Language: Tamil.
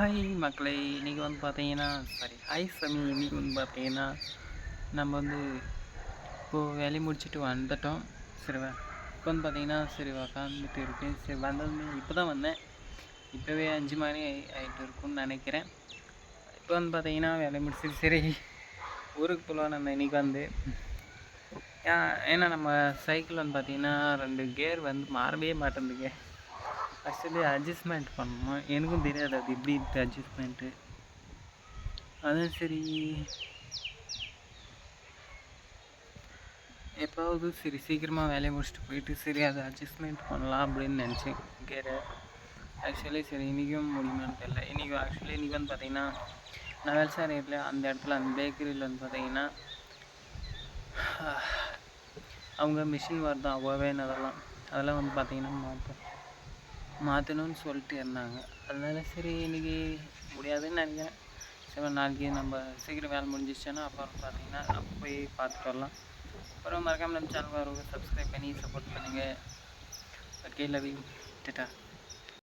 ஹாய் மக்களே இன்றைக்கி வந்து பார்த்தீங்கன்னா சாரி ஹாய் சமி. இன்றைக்கி வந்து பார்த்தீங்கன்னா நம்ம வந்து இப்போது வேலையை முடிச்சுட்டு வந்துட்டோம். சரி வா இப்போ வந்து பார்த்தீங்கன்னா சரி உக்காந்துட்டு இருக்கேன். சரி வந்ததுமே இப்போ தான் வந்தேன். இப்போவே அஞ்சு மணி ஆகிட்டு ஆயிட்டு இருக்கும்னு நினைக்கிறேன். இப்போ வந்து பார்த்தீங்கன்னா வேலையை முடிச்சுட்டு சரி ஊருக்கு போகலாம் நம்ம இன்றைக்கி வந்து. ஏன்னா நம்ம சைக்கிள் வந்து பார்த்தீங்கன்னா ரெண்டு கேர் வந்து மாறவே மாட்டேங்குதுங்க. ஆக்சுவலி அட்ஜஸ்ட்மெண்ட் பண்ணணும். எனக்கும் தெரியாது அது எப்படி இருக்குது அட்ஜஸ்ட்மெண்ட்டு அதான் சரி. எப்போவது சரி சீக்கிரமாக வேலையை முடிச்சுட்டு போயிட்டு சரி அதை அட்ஜஸ்ட்மெண்ட் பண்ணலாம் அப்படின்னு நினச்சேன். கேரை ஆக்சுவலி சரி இன்றைக்கும் முடியுமான்னு தெரியல. இன்றைக்கும் ஆக்சுவலி இன்றைக்கி வந்து பார்த்தீங்கன்னா நான் வேலை சார் இடத்துல அந்த இடத்துல அந்த பேக்கரியில் வந்து பார்த்தீங்கன்னா அவங்க மிஷின் வருதான் ஓவேன் அதெல்லாம். அதெல்லாம் வந்து பார்த்தீங்கன்னா மாற்றம் மாற்றணும்னு சொல்லிட்டு இருந்தாங்க. அதனால சரி இன்றைக்கி முடியாதுன்னு நினைக்கிறேன். சரி நாளைக்கு நம்ம சீக்கிரம் வேலை முடிஞ்சிச்சுன்னா அப்புறம் பார்த்தீங்கன்னா அப்போ போய் பார்த்துட்டு வரலாம். அப்புறம் மறக்காமல் நம்ம சேனல் வரவங்க சப்ஸ்கிரைப் பண்ணி சப்போர்ட் பண்ணுங்கள் ஓகே லவ் யூ டேட்டா